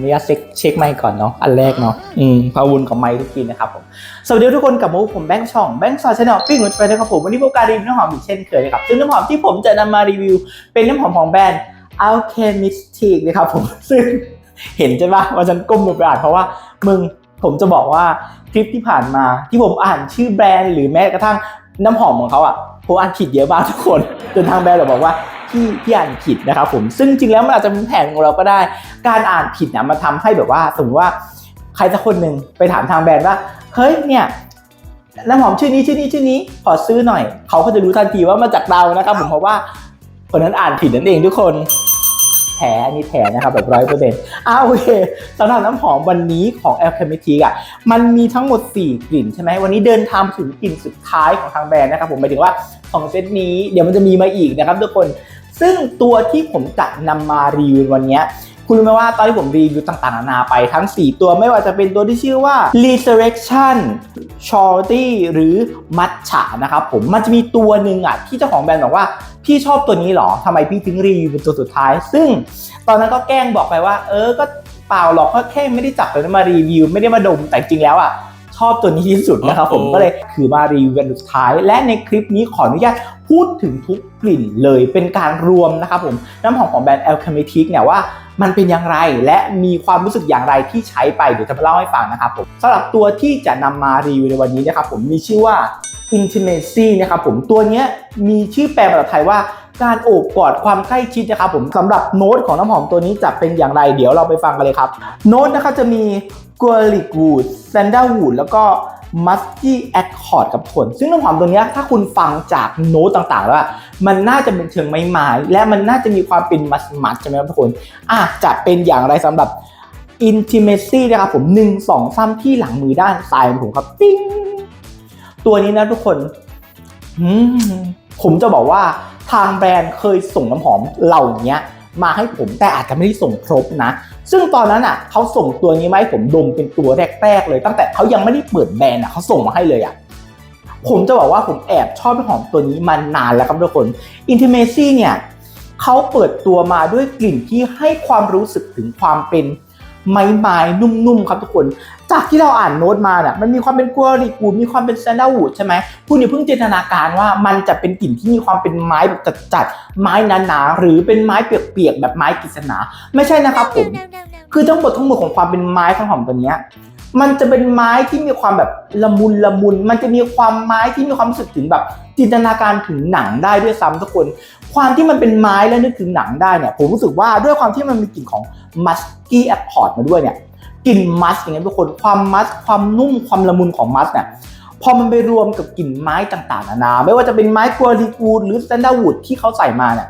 อนุญาตเช็คเช็คไมค์ก่อนเนาะอันแรกเนาะอืมพาวุนกับไมค์ทุกทีนะครับผมสวัสดีทุกคนกลับมาพบผมแบงค์ช่องแบงค์ซอยชาแนลปิ้งหัวใจนะครับผมวันนี้พบการรีวิวน้ำหอมอีกเช่นเคยนะครับซึ่งน้ำหอมที่ผมจะนำมารีวิว เป็นน้ำหอมของแบรนด์ Alchemistic นะครับผมซึ่งเห็นใช่ปะว่าฉันก้มลงไปอ่านเพราะว่ามึงผมจะบอกว่าคลิปที่ผ่านมาที่ผมอ่านชื่อแบรนด์หรือแม้กระทั่งน้ำหอมของเขาอะ ผมอ่านผิดเยอะมากทุกคนจนทางแบรนด์บอกว่าพี่พี่อ่านผิดนะครับผมซึ่งจริงแล้วมันอาจจะเป็นแผนของเราก็ได้ การอ่านผิดนะมันทำให้แบบว่าสมมติว่าใครสักคนหนึ่งไปถามทางแบรนด์ว่าเฮ้ยเนี่ยน้ำหอมชื่อนี้ชื่อนี้ชื่อนี้ขอซื้อหน่อย เขาก็จะรู้ทันทีว่ามาจากเรานะครับผมเพราะว่าคนนั้นอ่านผิดนั่นเองทุกคน แถอันนี้แถนะครับแบบร้อยเปอร์เซ็นต์อ่าโอเคสำหรับน้ำหอมวันนี้ของ a l c h e m i t i c อะมันมีทั้งหมด 4 กลิ่นใช่ไหมวันนี้เดินทางถึงกลิ่นสุดท้ายของทางแบรนด์นะครับผมหมายถึงว่าของเซตนี้เดี๋ยวมันจะมีมาอีกนะครับทุกคน ซึ่งตัวที่ผมจะนำมารีวิววันนี้คุณรู้ไหมว่าตอนที่ผมรีวิวต่างๆนานาไปทั้ง 4 ตัวไม่ว่าจะเป็นตัวที่ชื่อว่า Resurrection Shorty หรือ Matcha นะครับผมมันจะมีตัวหนึ่งอะที่เจ้าของแบรนด์บอกว่า พี่ชอบตัวนี้เหรอทำไมพี่ถึงรีวิวเป็นตัวสุดท้าย ซึ่งตอนนั้นก็แกล้งบอกไปว่า เออก็เปล่าหรอกก็แค่ไม่ได้จับตัวนั้นมารีวิว ไม่ได้มาดมแต่จริงแล้วอะชอบตัวนี้ที่สุดนะครับผมโอ้โหก็เลยถือมารีวิวเป็นสุดท้าย และในคลิปนี้ขออนุญาตพูดถึงทุกกลิ่นเลยเป็นการรวมนะครับผมน้ำหอมของแบรนด์ Alchemitic เนี่ยว่า มันเป็นอย่างไร และมีความรู้สึกอย่างไรที่ใช้ไปเดี๋ยวจะมาเล่าให้ฟังนะครับผมสำหรับตัวที่จะนำมารีวิวในวันนี้นะครับผมมีชื่อว่า intimacy นะครับผมตัวนี้มีชื่อแปลภาษาไทยว่าการโอบกอดความใกล้ชิดนะครับผมสำหรับโน้ตของน้ำหอมตัวนี้จะเป็นอย่างไรเดี๋ยวเราไปฟังกันเลยครับ โน้ตนะครับจะมีกัวลิกวูดแซนด้าวูดแล้วก็ มัสกี้แอคคอร์ดกับผล ซึ่งน้ำหอมตัวนี้ถ้าคุณฟังจากโน้ตต่างๆ แล้วมันน่าจะเป็นเชิงไม้ๆและมันน่าจะมีความเป็นมัสมัสใช่ไหมครับทุกคนอะจะเป็นอย่างไรสำหรับ intimacy นะครับผม1 2 3ที่หลังมือด้านซ้ายของผมครับปิ้งตัวนี้นะทุกคนอืมผมจะบอกว่าทางแบรนด์เคยส่งน้ำหอมเหล่านี้ มาให้ผมแต่อาจจะไม่ได้ส่งครบนะ ซึ่งตอนนั้นอะเขาส่งตัวนี้มาให้ผมดมเป็นตัวแรก ๆ เลย ตั้งแต่เขายังไม่ได้เปิดแบรนด์อะเขาส่งมาให้เลยอะผมจะบอกว่าผมแอบชอบน้ำหอมตัวนี้มานานแล้วครับทุกคน Intimacy เนี่ยเขาเปิดตัวมาด้วยกลิ่นที่ให้ความรู้สึกถึงความเป็น ไม้ไม้นุ่มๆครับทุกคน จากที่เราอ่านโน้ตมาเนี่ยมันมีความเป็นกัวริกูมีความเป็นแซนด้าวูดใช่ไหมคุณอย่าเพิ่งจินตนาการว่ามันจะเป็นกลิ่นที่มีความเป็นไม้แบบจัดๆไม้หนาๆหรือเป็นไม้เปียกๆแบบไม้กฤษณาไม่ใช่นะครับผมคือทั้งหมดทั้งหมดของความเป็นไม้ข้างหอมตัวเนี้ย มันจะเป็นไม้ที่มีความแบบละมุนละมุน มันจะมีความไม้ที่มีความรู้สึกถึงแบบ จินตนาการถึงหนังได้ด้วยซ้ำทุกคน ความที่มันเป็นไม้แล้วนึกถึงหนังได้เนี่ยผมรู้สึกว่าด้วยความที่มันมีกลิ่นของมัสกี้แอคคอร์ดมาด้วยเนี่ยกลิ่นมัสอย่างเงี้ยทุกคนความมัสความนุ่มความละมุนของมัสเนี่ยพอมันไปรวมกับกลิ่นไม้ต่างๆนานาไม่ว่าจะเป็นไม้กัวริกูดหรือแซนด้าวูดที่เขาใส่มาเนี่ย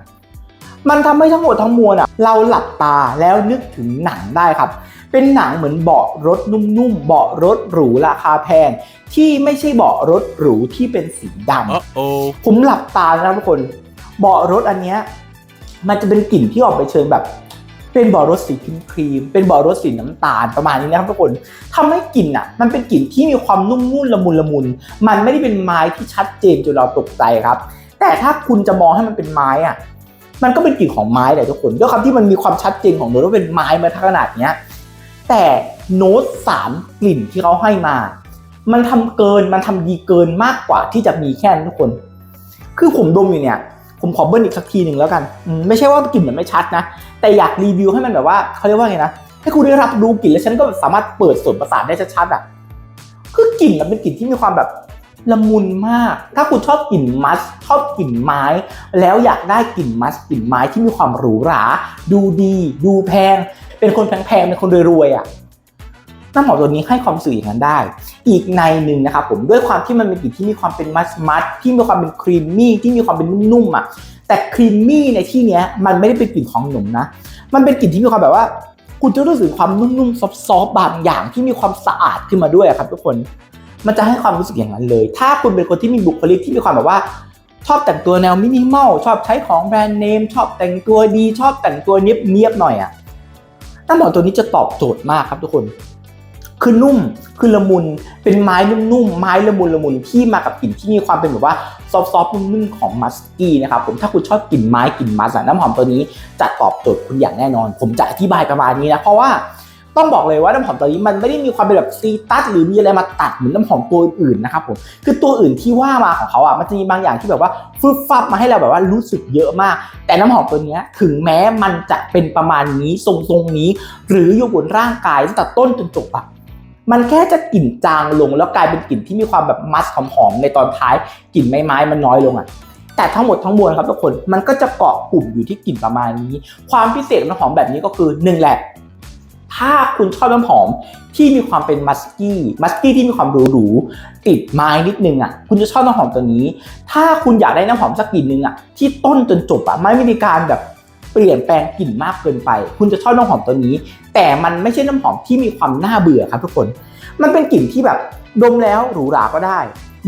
มันทำให้ทั้งหมดทั้งมวลอะเราหลับตาแล้วนึกถึงหนังได้ครับ เป็นหนังเหมือนเบาะรถนุ่มๆ เบาะรถหรูราคาแพง ที่ไม่ใช่เบาะรถหรูที่เป็นสีดำ Uh-oh. ผมหลับตานะครับทุกคน เบาะรถอันเนี้ยมันจะเป็นกลิ่นที่ออกไปเชิงแบบ เป็นเบาะรถสีครีมครีมๆเป็นเบาะรถสีน้ำตาลประมาณนี้นะครับทุกคนทำให้กลิ่นอะ มันเป็นกลิ่นที่มีความนุ่มนุ่นละมุนละมุน มันไม่ได้เป็นไม้ที่ชัดเจนจนเราตกใจครับ แต่ถ้าคุณจะมองให้มันเป็นไม้อะ มันก็เป็นกลิ่นของไม้แหละทุกคนด้วยความที่มันมีความชัดเจนของโน้ตว่าเป็นไม้มาขนาดเนี้ย แต่โน้ตสามกลิ่นที่เขาให้มา มันทำเกินมันทำดีเกินมากกว่าที่จะมีแค่นั้นทุกคน คือผมดมอยู่เนี่ย ผมขอเบิ้ลอีกสักทีหนึ่งแล้วกันไม่ใช่ว่ากลิ่นมันไม่ชัดนะ แต่อยากรีวิวให้มันแบบว่าเขาเรียกว่าไงนะให้คุณได้รับรู้กลิ่นแล้วฉันก็สามารถเปิดส่วนประสาทได้ชัดๆอะคือกลิ่นมันเป็นกลิ่นที่มีความแบบละมุนมาก ถ้าคุณชอบกลิ่นมัสชอบกลิ่นไม้ แล้วอยากได้กลิ่นมัสกลิ่นไม้ที่มีความหรูหรา ดูดี ดูแพง เป็นคนแพงๆเป็นคนรวยๆอะน้ำหอมตัวนี้ให้ความสื่ออย่างนั้นได้ อีกในหนึ่งนะครับผมด้วยความที่มันเป็นกลิ่นที่มีความเป็นมัสมัสที่มีความเป็นครีมมี่ที่มีความเป็นนุ่มๆอะแต่ครีมมี่ในที่เนี้ยมันไม่ได้เป็นกลิ่นของหนุ่มนะ มันเป็นกลิ่นที่มีความแบบว่า คุณจะรู้สึกความนุ่มๆซอฟๆบางอย่างที่มีความสะอาดขึ้นมาด้วยครับทุกคนมันจะให้ความรู้สึกอย่างนั้นเลย ถ้าคุณเป็นคนที่มีบุคลิกที่มีความแบบว่า ชอบแต่งตัวแนวมินิมอลชอบใช้ของแบรนด์เนมชอบแต่งตัวดีชอบแต่งตัวเนียบๆหน่อยอะ น้ำหอมตัวนี้จะตอบโจทย์มากครับทุกคน คือนุ่ม คือละมุน เป็นไม้นุ่มๆ ไม้ละมุนละมุนที่มากับกลิ่นที่มีความเป็นแบบว่าซอฟต์ๆนุ่มๆของมัสกี้นะครับผมถ้าคุณชอบกลิ่นไม้กลิ่นมัสน้ำหอมตัวนี้จะตอบโจทย์คุณอย่างแน่นอน ผมจะอธิบายประมาณนี้นะเพราะว่า ต้องบอกเลยว่าน้ำหอมตัวนี้มันไม่ได้มีความเป็นแบบซีตัสหรือมีอะไรมาตัดเหมือนน้ำหอมตัวอื่นนะครับผมคือตัวอื่นที่ว่ามาของเขาอะมันจะมีบางอย่างที่แบบว่าฟึบฟับมาให้เราแบบว่ารู้สึกเยอะมาก แต่น้ำหอมตัวนี้ถึงแม้มันจะเป็นประมาณนี้ทรงๆนี้ หรืออยู่บนร่างกายตั้งแต่ต้นจนจบอะมันแค่จะกลิ่นจางลงแล้วกลายเป็นกลิ่นที่มีความแบบมัสหอมๆในตอนท้ายกลิ่นไม้ไม้ๆมันน้อยลงอะแต่ทั้งหมดทั้งมวลครับทุกคนมันก็จะเกาะกลุ่มอยู่ที่กลิ่นประมาณนี้ ความพิเศษของน้ำหอมแบบนี้ก็คือหนึ่งแหละ ถ้าคุณชอบน้ำหอมที่มีความเป็นมัสกี้มัสกี้ที่มีความหรูๆติดไม้นิดนึงอะคุณจะชอบน้ำหอมตัวนี้ ถ้าคุณอยากได้น้ำหอมสักกลิ่นนึงอะที่ต้นจนจบอะไม่มีการแบบเปลี่ยนแปลงกลิ่นมากเกินไป คุณจะชอบน้ำหอมตัวนี้ แต่มันไม่ใช่น้ำหอมที่มีความน่าเบื่อครับทุกคน มันเป็นกลิ่นที่แบบ ดมแล้วหรูหราก็ได้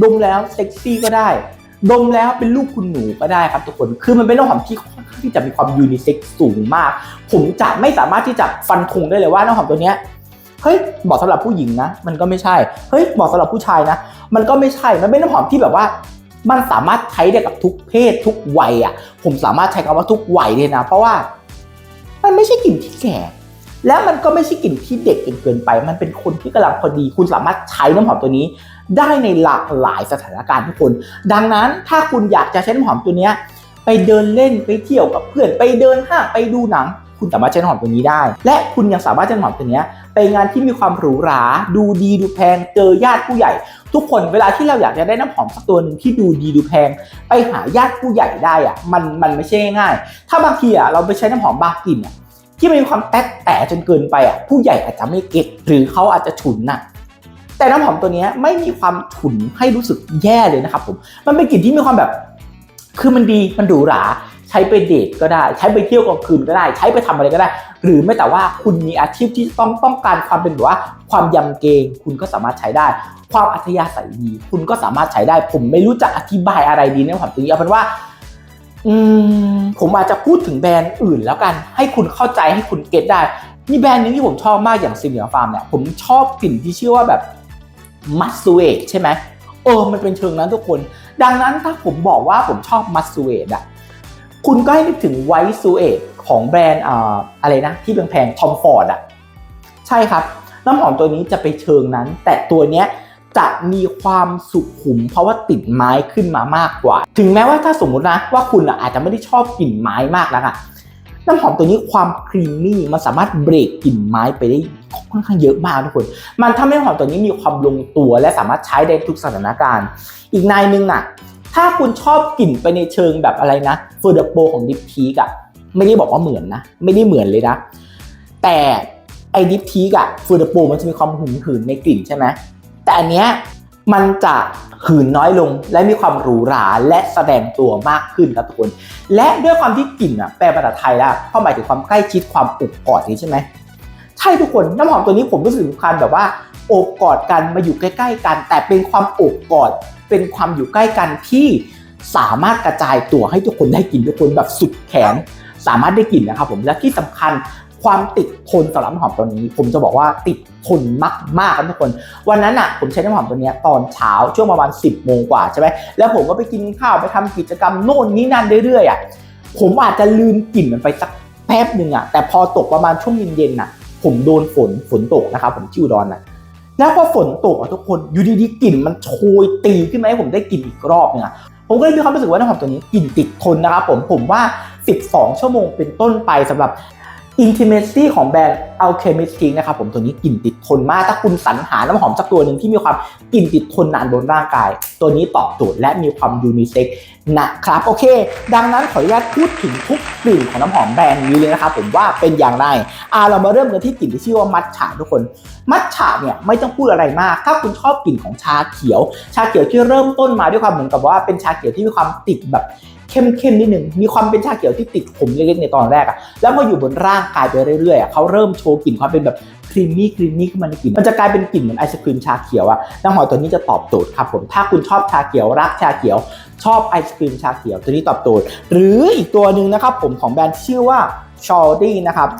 ดมแล้วเซ็กซี่ก็ได้ ดมแล้วเป็นลูกคุณหนูก็ได้ครับทุกคน คือมันเป็นน้ำหอมที่ค่อนข้าง ที่จะมีความยูนิเซ็กซ์สูงมาก ผมจะไม่สามารถที่จะฟันธงได้เลยว่าน้ำหอมตัวเนี้ยเฮ้ยเหมาะสำหรับผู้หญิงนะ มันก็ไม่ใช่ เฮ้ยเหมาะสำหรับผู้ชายนะ มันก็ไม่ใช่ มันเป็นน้ำหอมที่แบบว่า มันสามารถใช้ได้กับทุกเพศทุกวัยอะ ผมสามารถใช้คำว่าทุกวัยเลยนะ เพราะว่ามันไม่ใช่กลิ่นที่แก่ แล้วมันก็ไม่ใช่กลิ่นที่เด็กจนเกินไป มันเป็นคนที่กำลังพอดี คุณสามารถใช้น้ำหอมตัวนี้ ได้ในหลากหลายสถานการณ์ทุกคน ดังนั้นถ้าคุณอยากจะใช้น้ำหอมตัวเนี้ย ไปเดินเล่นไปเที่ยวกับเพื่อน ไปเดินห้างไปดูหนัง คุณสามารถใช้น้ำหอมตัวนี้ได้ และคุณยังสามารถใช้น้ำหอมตัวนี้ไปงานที่มีความหรูหรา ดูดีดูแพง เจอญาติผู้ใหญ่ ทุกคนเวลาที่เราอยากจะได้น้ำหอมสักตัวหนึ่งที่ดูดีดูแพง ไปหาญาติผู้ใหญ่ได้อะมันมันไม่ใช่ง่ายๆถ้าบางทีอะเราไปใช้น้ำหอมบางกลิ่นอะที่มันมีความแตะแต่จนเกินไปอะผู้ใหญ่อาจจะไม่เก็ตหรือเขาอาจจะฉุนน่ะแต่น้ำหอมตัวนี้ไม่มีความฉุนให้รู้สึกแย่เลยนะครับผมมันเป็นกลิ่นที่มีความแบบ คือมันดีมันหรูหราใช้ไปเดทก็ได้ ใช้ไปเที่ยวกลางคืนก็ได้ ใช้ไปทำอะไรก็ได้ หรือไม่แต่ว่าคุณมีอาชีพที่ต้องต้องการความเป็นแบบว่า ความยำเกรงคุณก็สามารถใช้ได้ ความอัธยาศัยดีคุณก็สามารถใช้ได้ ผมไม่รู้จะอธิบายอะไรดีในความตัวนี้เอาเป็นว่าอืมผมอาจจะพูดถึงแบรนด์อื่นแล้วกัน ให้คุณเข้าใจให้คุณเก็ตได้มีแบรนด์หนึงที่ผมชอบมากอย่างซิเนียฟาร์มเนี่ยผมชอบกลิ่นที่ชื่อว่าแบบมัสเอตใช่ไหมเออมันเป็นเชิงนั้นทุกคน ดังนั้นถ้าผมบอกว่าผมชอบมัสซูเอตอะคุณก็ให้นึกถึงไวท์ซูเอตของแบรนด์อ่าอะไรนะ ที่แพงๆทอมฟอร์ดอะใช่ครับ น้ำหอมตัวนี้จะไปเชิงนั้น แต่ตัวเนี้ยจะมีความสุขุม เพราะว่าติดไม้ขึ้นมามากกว่า ถึงแม้ว่าถ้าสมมตินะว่าคุณอาจจะไม่ได้ชอบกลิ่นไม้มากนักอะ น้ำหอมตัวนี้ความครีมมี่มันสามารถเบรกกลิ่นไม้ไปได้ค่อนข้างเยอะมากทุกคน มันทำให้น้ำหอมตัวนี้มีความลงตัวและสามารถใช้ได้ทุกสถานการณ์ อีกนายหนึงน่ะ ถ้าคุณชอบกลิ่นไปในเชิงแบบอะไรนะเฟอร์เดโปของดิฟทีกอะไม่ได้บอกว่าเหมือนนะ ไม่ได้เหมือนเลยนะ แต่ไอ้ดิฟทีกอะเฟอร์เดโปมันจะมีความหืนหืนในกลิ่นใช่ไหมแต่อันเนี้ย มันจะหืนน้อยลงและมีความหรูหราและแสดงตัวมากขึ้นครับทุกคน และด้วยความที่กลิ่นอะแปลภาษาไทยแล้วเข้าหมายถึงความใกล้ชิดความอบกอดนี้ใช่ไหมใช่ทุกคนน้ำหอมตัวนี้ผมรู้สึกถึงความแบบว่าอบกอดกันมาอยู่ใกล้ ๆ กัน แต่เป็นความอบกอดเป็นความอยู่ใกล้กันที่สามารถกระจายตัวให้ทุกคนได้กลิ่นทุกคนแบบสุดแขนสามารถได้กลิ่นนะครับผมและที่สำคัญ ความติดทนสำหรับน้ำหอมตัวนี้ ผมจะบอกว่าติดทนมากๆครับทุกคน วันนั้นอะผมใช้น้ำหอมตัวนี้ตอนเช้าช่วงประมาณ 10บโมงกว่าใช่ไหมแล้วผมก็ไปกินข้าวไปทำกิจกรรมโน่นนี่นั่นเรื่อยๆอะผมอาจจะลืมกลิ่นมันไปสักแป๊บหนึ่งอะแต่พอตกประมาณช่วงเย็นๆอะ ผมโดนฝนฝนตกนะครับผมชื่อดอนอะแล้วพอฝนตกอะทุกคนอยู่ดีๆกลิ่นมันโชยตีขึ้นมาให้ผมได้กลิ่นอีกรอบนึงอะผมก็เลยมีความรู้สึกว่าน้ำหอมตัวนี้กลิ่นติดทนนะครับผมผมว่า 12 ชั่วโมงเป็นต้นไปสำหรับ intimacy ของแบรนด์ Alchemist นะครับผมตัวนี้กลิ่นติดทนมากถ้าคุณสรรหาน้ำหอมสักตัวหนึ่งที่มีความกลิ่นติดทนนานบนร่างกาย ตัวนี้ตอบโจทย์และมีความยูนิเซ็กนะครับโอเค ดังนั้นขออนุญาตพูดถึงทุกกลิ่นของน้ำหอมแบรนด์นี้เลยนะครับผมว่าเป็นอย่างไรอ่าเรามาเริ่มกันที่กลิ่นที่ชื่อว่ามัทฉะทุกคน มัทฉะเนี่ยไม่ต้องพูดอะไรมาก ถ้าคุณชอบกลิ่นของชาเขียว ชาเขียวที่เริ่มต้นมาด้วยความเหมือนกับว่าเป็นชาเขียวที่มีความติดแบบ เข้มๆนิดหนึ่งมีความเป็นชาเขียวที่ติดขมเล็กๆในตอนแรกอะแล้วพออยู่บนร่างกายไปเรื่อยๆอะเขาเริ่มโชว์กลิ่นความเป็นแบบครีมมี่ครีมมี่ขึ้นมาในกลิ่นมันจะกลายเป็นกลิ่นเหมือนไอศครีมชาเขียวอะน้ำหอมตัวนี้จะตอบโจทย์ครับผมถ้าคุณชอบชาเขียวรักชาเขียว ชอบไอศครีมชาเขียวตัวนี้ตอบโจทย์หรืออีกตัวหนึ่งนะครับผมของแบรนด์ที่ชื่อว่าชอลดี้นะครับ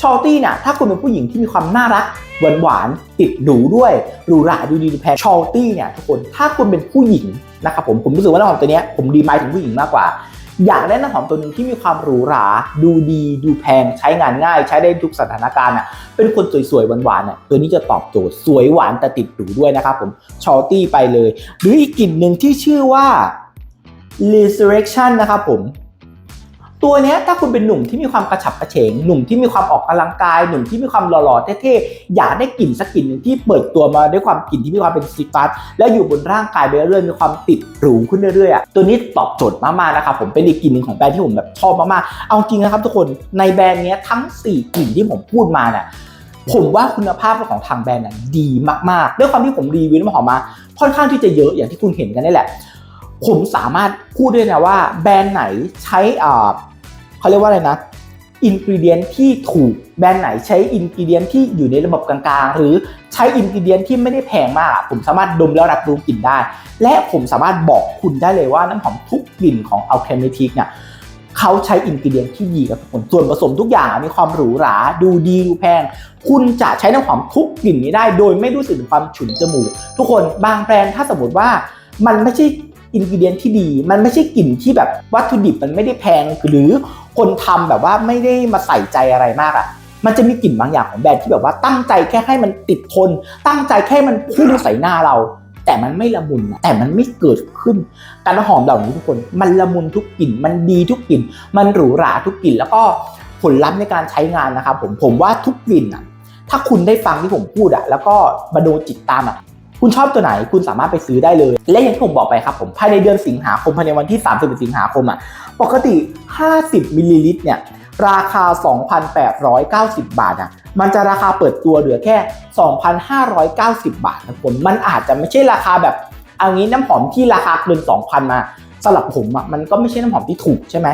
ชอลตี้เนี่ยถ้าคุณเป็นผู้หญิงที่มีความน่ารักหวานหวานๆติดหรูด้วยหรูหราดูดีดูแพงชอลตี้เนี่ยทุกคนถ้าคุณเป็นผู้หญิง นะครับผมผมรู้สึกว่าน้ำหอมตัวนี้ผมดีไมายถึงผู้หญิงมากกว่า อยากได้น้ำหอมตัวหนึ่งที่มีความหรูหรา ดูดีดูแพงใช้งานง่าย ใช้ได้ทุกสถานการณ์อะเป็นคนสวยๆหวานๆอะตัวนี้จะตอบโจทย์สวยหวานแต่ติดหรูด้วยนะครับผมชอตี้ไปเลย หรืออีกกลิ่นหนึ่งที่ชื่อว่า Resurrection นะครับผม ตัวนี้ถ้าคุณเป็นหนุ่มที่มีความกระฉับกระเฉง หนุ่มที่มีความออกกำลังกาย หนุ่มที่มีความหล่อๆเท่ๆ อยากได้กลิ่นสักกลิ่นหนึ่งที่เปิดตัวมาด้วยความกลิ่นที่มีความเป็นซิตัสแล้วอยู่บนร่างกายไปเรื่อยๆ มีความติดหรูขึ้นเรื่อยๆอะตัวนี้ตอบโจทย์มากๆนะครับผมเป็นอีกกลิ่นหนึ่งของแบรนด์ที่ผมแบบชอบมากๆ เอาจริงนะครับทุกคนในแบรนด์นี้ทั้ง 4 กลิ่นที่ผมพูดมาเนี่ยผมว่าคุณภาพของทางแบรนด์น่ะดีมากๆ ด้วยความที่ผมรีวิวน้ำหอมมา ค่อนข้างที่จะเยอะอย่างที่คุณเห็นกันนี่แหละ ผมสามารถพูดได้นะว่าแบรนด์ไหนใช้อ่า เขาเรียกว่าอะไรนะอินกิเดียนที่ถูกแบรนด์ไหนใช้อินกิเดียนที่อยู่ในระบบกลางๆ หรือใช้อินกิเดียนที่ไม่ได้แพงมาก ผมสามารถดมแล้วรับรู้กลิ่นได้ และผมสามารถบอกคุณได้เลยว่าน้ำหอมทุกกลิ่นของ Alchematic เนี่ยเขาใช้อินกิเดียนที่ดีกับทุกคนส่วนผสมทุกอย่างมีความหรูหรา ดูดีดูแพง คุณจะใช้น้ำหอมทุกกลิ่นนี้ได้ โดยไม่รู้สึกถึงความฉุนจมูก ทุกคนบางแบรนด์ถ้าสมมติว่ามันไม่ใช่ อินกิเดียนที่ดี มันไม่ใช่กลิ่นที่แบบวัตถุดิบมันไม่ได้แพงหรือคนทำแบบว่าไม่ได้มาใส่ใจอะไรมากอะ่ะมันจะมีกลิ่นบางอย่างของแบรนด์ที่แบบว่าตั้งใจแค่ให้มันติดทน ตั้งใจแค่มันพุ่งใส่หน้าเรา แต่มันไม่ละมุนแต่มันไม่เกิดขึ้น การหอมเหล่านี้ทุกคน มันละมุนทุกกลิ่น มันดีทุกกลิ่น มันหรูหราทุกกลิ่น แล้วก็ผลลัพธ์ในการใช้งานนะครับผมผมว่าทุกกลิ่นอะถ้าคุณได้ฟังที่ผมพูดอะแล้วก็มาดูจิตตามอะ คุณชอบตัวไหนคุณสามารถไปซื้อได้เลย และอย่างที่ผมบอกไปครับผมภายในเดือนสิงหาคมภายในวันที่ 30 สิงหาคมอะปกติ 50มิลลิลิตรเนี่ยราคา 2,890 บาทอะมันจะราคาเปิดตัวเหลือแค่ 2,590 บาทนะผม มันอาจจะไม่ใช่ราคาแบบเอางี้น้ำหอมที่ราคาเกิน 2,000 มาสำหรับผมอะมันก็ไม่ใช่น้ำหอมที่ถูกใช่ไหม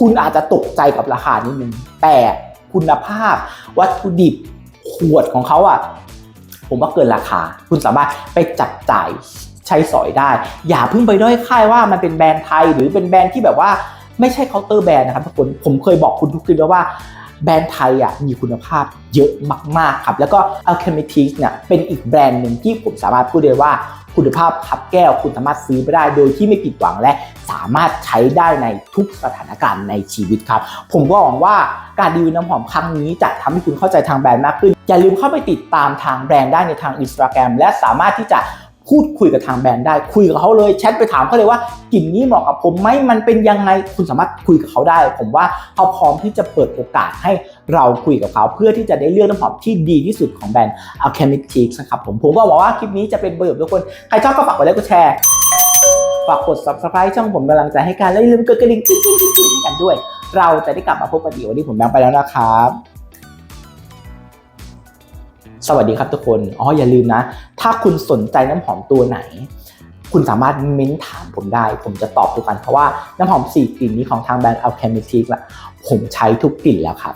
คุณอาจจะตกใจกับราคานิดนึง แต่คุณภาพ วัตถุดิบขวดของเขาอะ ผมว่าเกินราคา คุณสามารถไปจับจ่ายใช้สอยได้ อย่าเพิ่งไปด้อยค่ายว่ามันเป็นแบรนด์ไทยหรือเป็นแบรนด์ที่แบบว่าไม่ใช่เคาน์เตอร์แบรนด์นะครับทุกคนผมเคยบอกคุณทุกคลิปแล้วว่า แบรนด์ไทยอะมีคุณภาพเยอะมากๆครับ แล้วก็ Alchematic เนี่ยเป็นอีกแบรนด์หนึ่งที่ผมสามารถพูดได้ว่าคุณภาพคับแก้วคุณสามารถซื้อไปได้โดยที่ไม่ผิดหวังและสามารถใช้ได้ในทุกสถานการณ์ในชีวิตครับ ผมก็หวังว่าการรีวิวน้ำหอมครั้งนี้จะทำให้คุณเข้าใจทางแบรนด์มากขึ้น อย่าลืมเข้าไปติดตามทางแบรนด์ได้ในทาง Instagram และสามารถที่จะ พูดคุยกับทางแบรนด์ได้ คุยกับเขาเลยแชทไปถามเขาเลยว่ากลิ่นนี้เหมาะกับผมไหมมันเป็นยังไงคุณสามารถคุยกับเขาได้ ผมว่าเขาพร้อมที่จะเปิดโอกาสให้เราคุยกับเขา เพื่อที่จะได้เลือกน้ำหอมที่ดีที่สุดของแบรนด์ Alchematic นะครับผมผมก็หวังว่าคลิปนี้จะเป็นประโยชน์ทุกคนใครชอบก็ฝากกดไลค์กดแชร์ฝากกด subscribe ช่องผมกำลังใจให้กันและอย่าลืมกดกระดิ่งกิ๊งกิ๊งกิ๊งกิ๊งให้กันด้วย เราจะได้กลับมาพบกันอีกวันนี้ผมแบงค์ไปแล้วนะครับ สวัสดีครับทุกคนอ๋ออย่าลืมนะ ถ้าคุณสนใจน้ำหอมตัวไหน คุณสามารถเม้นถามผมได้ ผมจะตอบทุกกันเพราะว่าน้ำหอม4กลิ่นนี้ของทางแบรนด์ Alchemistic ละผมใช้ทุกกลิ่นแล้วครับ